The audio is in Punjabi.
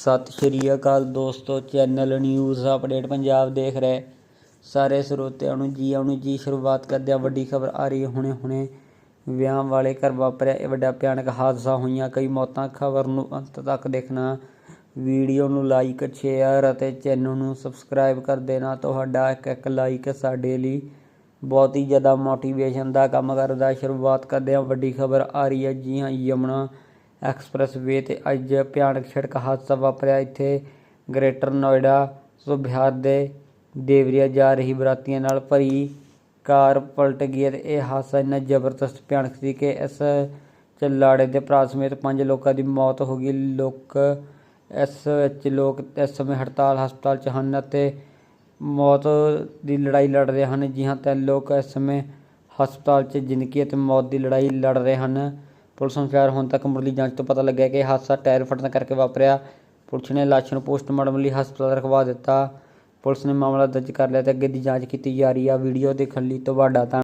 ਸਤਿ ਸ਼੍ਰੀ ਅਕਾਲ ਦੋਸਤੋ, ਚੈਨਲ ਨਿਊਜ਼ ਅਪਡੇਟ ਪੰਜਾਬ ਦੇਖ ਰਹੇ। ਸਾਰੇ ਸਰੋਤਿਆਂ ਨੂੰ ਜੀ ਆਉਣ ਨੂੰ ਜੀ, ਸ਼ੁਰੂਆਤ ਕਰਦੇ ਹਾਂ ਵੱਡੀ ਖਬਰ ਆ ਰਹੀ ਹੈ। ਹੁਣੇ ਹੁਣੇ ਵਿਆਹ ਵਾਲੇ ਘਰ ਵਾਪਰਿਆ ਇਹ ਵੱਡਾ ਭਿਆਨਕ ਹਾਦਸਾ ਹੋਈਆਂ ਕਈ ਮੌਤਾਂ। ਖਬਰ ਨੂੰ ਅੰਤ ਤੱਕ ਦੇਖਣਾ, ਵੀਡੀਓ ਨੂੰ ਲਾਈਕ ਸ਼ੇਅਰ ਅਤੇ ਚੈਨਲ ਨੂੰ ਸਬਸਕ੍ਰਾਈਬ ਕਰ ਦੇਣਾ। ਤੁਹਾਡਾ ਇੱਕ ਇੱਕ ਲਾਈਕ ਸਾਡੇ ਲਈ ਬਹੁਤ ਹੀ ਜ਼ਿਆਦਾ ਮੋਟੀਵੇਸ਼ਨ ਦਾ ਕੰਮ ਕਰਦਾ। ਸ਼ੁਰੂਆਤ ਕਰਦੇ ਹਾਂ ਵੱਡੀ ਖਬਰ ਆ ਰਹੀ ਹੈ। ਜੀ ਹਾਂ, ਯਮੁਨਾ ਐਕਸਪ੍ਰੈਸ ਵੇ ਤੇ ਅੱਜ ਭਿਆਨਕ ਸੜਕ ਹਾਦਸਾ ਵਾਪਰਿਆ। ਇੱਥੇ ਗ੍ਰੇਟਰ ਨੋਇਡਾ ਸੋ ਬਿਹਾਰ ਦੇ ਦੇਵਰੀਆ ਜਾ ਰਹੀ ਬਰਾਤੀਆਂ ਨਾਲ ਭਰੀ ਕਾਰ ਪਲਟ ਗਈ ਅਤੇ ਇਹ ਹਾਦਸਾ ਇੰਨਾ ਜ਼ਬਰਦਸਤ, ਭਿਆਨਕ ਸੀ ਕਿ ਇਸ ਲਾੜੇ ਦੇ ਭਰਾ ਸਮੇਤ ਪੰਜ ਲੋਕਾਂ ਦੀ ਮੌਤ ਹੋ ਗਈ। ਲੋਕ ਇਸ ਵਿੱਚ ਲੋਕ ਇਸ ਸਮੇਂ ਹੜਤਾਲ, ਹਸਪਤਾਲ 'ਚ ਹਨ ਅਤੇ ਮੌਤ ਦੀ ਲੜਾਈ ਲੜ ਰਹੇ ਹਨ। ਜੀ ਹਾਂ ਤਿੰਨ ਲੋਕ ਇਸ ਸਮੇਂ ਹਸਪਤਾਲ 'ਚ ਜ਼ਿੰਦਗੀ ਅਤੇ ਮੌਤ ਦੀ ਲੜਾਈ ਲੜ ਰਹੇ ਹਨ। ਪੁਲਿਸ ਅਨੁਸਾਰ ਹੁਣ ਤੱਕ ਮੁੱਢਲੀ ਜਾਂਚ ਤੋਂ ਪਤਾ ਲੱਗਿਆ ਕਿ ਹਾਦਸਾ ਟਾਇਰ ਫਟਣ ਕਰਕੇ ਵਾਪਰਿਆ। ਪੁਲਿਸ ਨੇ ਲਾਸ਼ ਨੂੰ ਪੋਸਟਮਾਰਟਮ ਲਈ ਹਸਪਤਾਲ ਰਖਵਾ ਦਿੱਤਾ। ਪੁਲਿਸ ਨੇ ਮਾਮਲਾ ਦਰਜ ਕਰ ਲਿਆ ਤੇ ਅੱਗੇ ਦੀ ਜਾਂਚ ਕੀਤੀ ਜਾ ਰਹੀ ਆ। ਵੀਡੀਓ ਦੇਖਣ ਲਈ ਤੁਹਾਡਾ ਤਾਂ